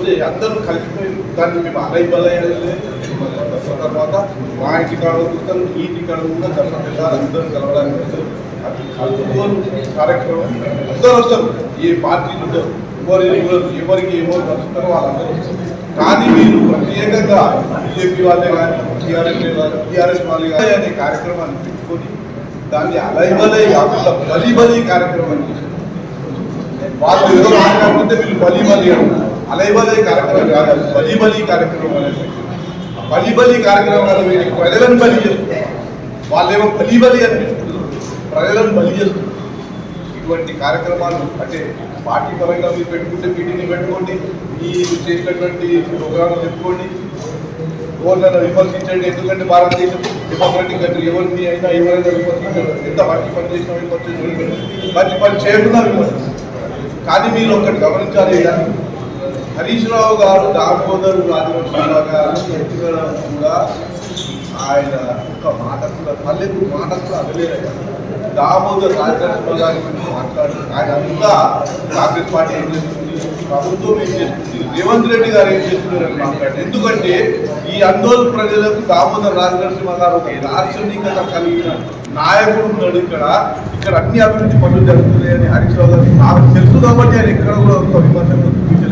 వస్తే అందరూ కలిసిపోయి దాన్ని మేము అలై బలై దసరా తర్వాత మా ఇంటి కాడ వదులుతారు ఈ ఇంటి కాడ కూడా దసరా పిల్లలు అందరూ కలవడానికి వస్తారు. అది కలుపుకోని కార్యక్రమం. అందరూ వస్తారు. ఏ పార్టీలు ఉంటారు ఎవరు ఎవరికి ఎవరు కలుస్తారో వాళ్ళందరూ. కానీ మీరు ప్రత్యేకంగా బీజేపీ వాళ్ళే కానీ టీఆర్ఎస్ టీఆర్ఎస్ వాళ్ళే కానీ అనే కార్యక్రమాన్ని పెట్టుకొని దాన్ని అలైబలై కాకుండా బలి బలి కార్యక్రమం వాళ్ళు ఎవరు మాట్లాడుతుంటే వీళ్ళు బలి బలి అంటారు. అలైబలై కార్యక్రమం కాదు బలి బలి కార్యక్రమం అనేది. బలి బలి కార్యక్రమాలు కాదు ప్రజలను బలి చేస్తున్నారు. వాళ్ళేమో బలి బలి అనిపిస్తున్నారు. ప్రజలను బలి చేస్తున్నారు. ఇటువంటి కార్యక్రమాలు అంటే పార్టీ పరంగా మీరు పెట్టుకుంటే మీటింగ్ పెట్టుకోండి మీరు చేసినటువంటి ప్రోగ్రాంలు చెప్పుకోండి. ఎవరినైనా విమర్శించండి ఎందుకంటే భారతదేశం డెమోక్రటిక్ కంట్రీ ఎవరిని అయినా ఎవరైనా విమర్శించండి ఎంత మంచి పని చేసినా విమర్శించండి మంచి పని చేయకుండా విమర్శించండి కానీ మీరు ఒకటి గమనించాలి హరీష్ రావు గారు దామోదర్ రాజవంశరావు గారు ఎత్తుకోవడం కూడా ఆయన ఒక మాట కూడా పల్లెకు మాట కూడా అనలేదు దామోదర్ రాజవంశరావు గారి గురించి మాట్లాడు ఆయన అంతా కాంగ్రెస్ పార్టీ ఏం చేస్తుంది? ప్రభుత్వం ఏం చేస్తుంది? రేవంత్ రెడ్డి గారు ఏం చేస్తున్నారని మాట్లాడు ఎందుకంటే ఈ అందోళన ప్రజలకు దామోదర్ రాజనరసింహ గారు ఒక దార్శనికత కలిగిన నాయకుడు ఉన్నాడు ఇక్కడ. ఇక్కడ అన్ని అభివృద్ధి పనులు జరుగుతున్నాయని హరీష్ రావు గారు నాకు తెలుసు కాబట్టి ఆయన ఎక్కడ కూడా ఒక విమర్శ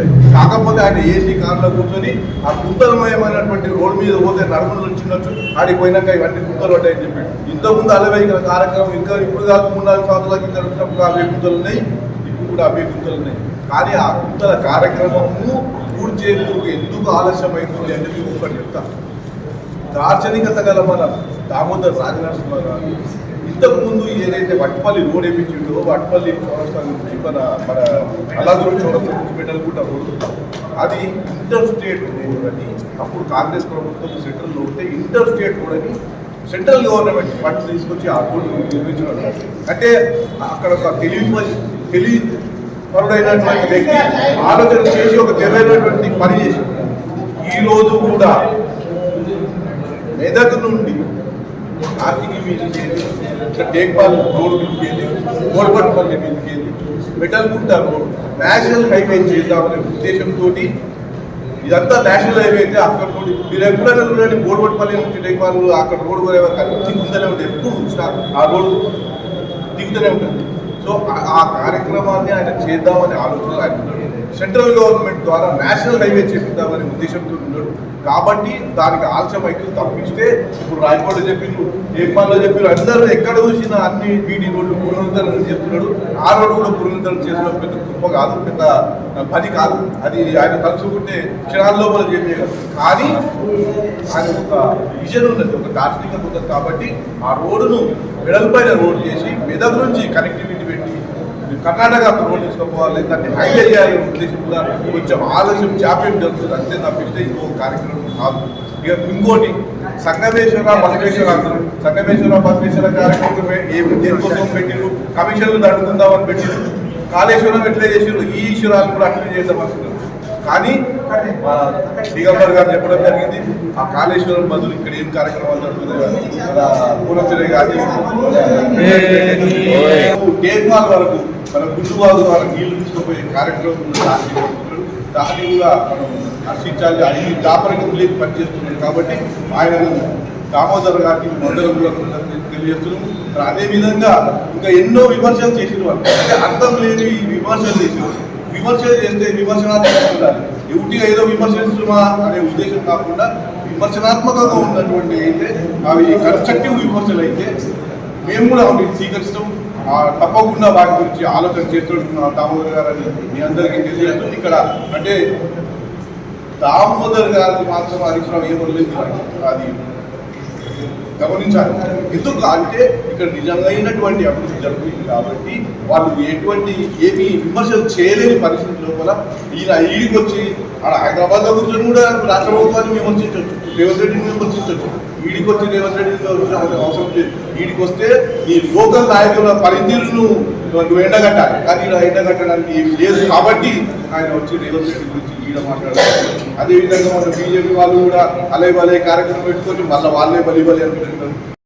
చూపించలేదు కాకపోతే ఆయన ఏసీ కార్లో కూర్చొని ఆ కుంతలమయమైనటువంటి రోడ్డు మీద పోతే నడుములు వచ్చిండొచ్చు ఆడికి పోయినాక ఇవన్నీ కుంతలు ఉంటాయని చెప్పి ఇంతకుముందు అలవై కార్యక్రమం ఇంకా ఇప్పుడు కాదు మూడు నాలుగు సంవత్సరాల వచ్చినప్పుడు అవే కుంతలు ఉన్నాయి ఇప్పుడు కూడా అవే కుంతలు ఉన్నాయి. కానీ ఆ కుంతల కార్యక్రమము పూర్తి చేసేందుకు ఎందుకు ఆలస్యం అవుతుంది అంటే మీకు ఒకటి చెప్తాను దార్శనికత గల మన దామోదర్ రాజనరసింహ గారు ఇంతకుముందు ఏదైతే వట్పల్లి రోడ్ వేయించిండో వట్పల్లి చౌరస్తా నుంచి మన మన అలాదూరు చౌరస్తా నుంచి పెట్టాలనుకుంటా అది ఇంటర్ స్టేట్ రోడ్ అని అప్పుడు కాంగ్రెస్ ప్రభుత్వం సెంట్రల్ ఉంటే ఇంటర్ స్టేట్ రోడ్ అని సెంట్రల్ గవర్నమెంట్ ఫండ్స్ తీసుకొచ్చి ఆ రోడ్డు నిర్మించడం అంటే అక్కడ ఒక తెలివి తెలివి పరుడైనటువంటి వ్యక్తి ఆలోచన చేసి ఒక తెలివైనటువంటి పని చేసి ఈ రోజు కూడా మెదక్ నుండి ఆర్థిక మీదకి టేక్పాల్ రోడ్ మీదకి వెళ్ళి కోడపట్పల్లి మీదకి వెళ్ళి మెటల్గుంట రోడ్ నేషనల్ హైవే చేద్దామనే ఉద్దేశంతో ఇదంతా నేషనల్ హైవే అయితే అక్కడ రోడ్ మీరు ఎప్పుడైనా చూడండి బోర్డుపట్పల్లి నుంచి టేక్పాల్ అక్కడ రోడ్ పోయే దిగుతూనే ఉంటుంది ఎప్పుడు చూసినా ఆ రోడ్ దిగుతూనే ఉంటుంది సో ఆ- కార్యక్రమాన్ని ఆయన చేద్దామనే ఆలోచన ఆయన సెంట్రల్ గవర్నమెంట్ ద్వారా నేషనల్ హైవే చేపిద్దామనే ఉద్దేశంతో ఉన్నాడు కాబట్టి దానికి ఆలస్యం అయితే తప్పిస్తే ఇప్పుడు రాజకోట చెప్పిండ్రు ఏపాల్లో చెప్పారు అందరూ ఎక్కడ చూసినా అన్ని బీడీ రోడ్లు పునరుద్ధరణ చేస్తున్నాడు. ఆ రోడ్డు కూడా పునరుద్ధరణ చేసిన పెద్ద గొప్ప కాదు పెద్ద పని కాదు. అది ఆయన తలుచుకుంటే క్షణాల్లో మనం చేయగలరు కానీ ఆయన ఒక విజన్ ఉన్నది ఒక దార్శనికత ఉన్నది కాబట్టి ఆ రోడ్డును వెడల్పైన రోడ్ చేసి మెదక్ నుంచి కనెక్టివిటీ పెట్టి కర్ణాటక రోడ్ తీసుకుపోవాలి దాన్ని హైలైట్ చేయాలనే ఉద్దేశంగా కొంచెం ఆలస్యం చాప్యం జరుగుతుంది అంతే తప్పిస్తే ఇంకో కార్యక్రమం కాదు. ఇక ఇంకోటి సంగమేశ్వర బసవేశ్వర అంటారు సంగమేశ్వర బసవేశ్వర కార్యక్రమం ఏమి దేనికోసం పెట్టిరు కమిషన్లు తడుకుందామని పెట్టిరు కాళేశ్వరం ఎట్లా చేసిరు ఈ ఈశ్వరాలు కూడా అట్లే చేద్దాం అనుకున్నారు కానీ దిగంబర్ గారు చెప్పడం జరిగింది ఆ కాళేశ్వరం బదులు ఇక్కడ ఏం కార్యక్రమాలు జరుగుతున్నాయి మన కానీ టేక్మాల్ వరకు మన గుండువాదు వాళ్ళ నీళ్ళు తీసుకుపోయే కార్యక్రమం దాన్ని కూడా మనం హర్షించాలి అది దాపరికం లేదు పనిచేస్తున్నాడు కాబట్టి ఆయన దామోదర్ గారికి మండలం కూడా కృతజ్ఞతలు తెలియజేస్తున్నాం అదే విధంగా ఇంకా ఎన్నో విమర్శలు చేసిన వాళ్ళు అంటే అర్థం లేని విమర్శలు చేసిన వాళ్ళు. విమర్శలు చేస్తే విమర్శనాత్మకంగా ఉండాలి. ఎవటిగా ఏదో విమర్శిస్తున్నా అనే ఉద్దేశం కాకుండా విమర్శనాత్మకంగా ఉన్నటువంటి అయితే అవి కన్స్ట్రక్టివ్ విమర్శలు అయితే మేము కూడా వాటిని స్వీకరిస్తాం. తప్పకుండా వాటి గురించి ఆలోచన చేస్తున్నాం దామోదర్ గారు అని మీ అందరికీ తెలియజేస్తుంది ఇక్కడ అంటే దామోదర్ గారికి మాత్రం హరీష్ ఏమో లేదు అది గమనించాలి. ఎందుకు అంటే ఇక్కడ నిజమైనటువంటి అభివృద్ధి జరుగుతుంది కాబట్టి వాళ్ళు ఎటువంటి ఏమి విమర్శలు చేయలేని పరిస్థితి లోపల ఈయన ఈడికి వచ్చి ఆడ హైదరాబాద్లో కూర్చొని కూడా రాష్ట్ర ప్రభుత్వాన్ని విమర్శించవచ్చు. రేవంత్ రెడ్డిని విమర్శించవచ్చు. ఈడికి వచ్చి రేవంత్ రెడ్డిని అవసరం లేదు. ఈడికి వస్తే ఈ లోకల్ నాయకుల పనితీరును నువ్వు ఎండగట్టాలి కానీ ఇలా ఎండగట్టడానికి ఏమి లేదు. కాబట్టి ఆయన వచ్చి రేవంత్ గురించి ఈడ మాట్లాడారు. అదేవిధంగా మన బీజేపీ వాళ్ళు కూడా అలే బలే కార్యక్రమం పెట్టుకొని మళ్ళీ వాళ్ళే బలి బలి అనుకుంటున్నారు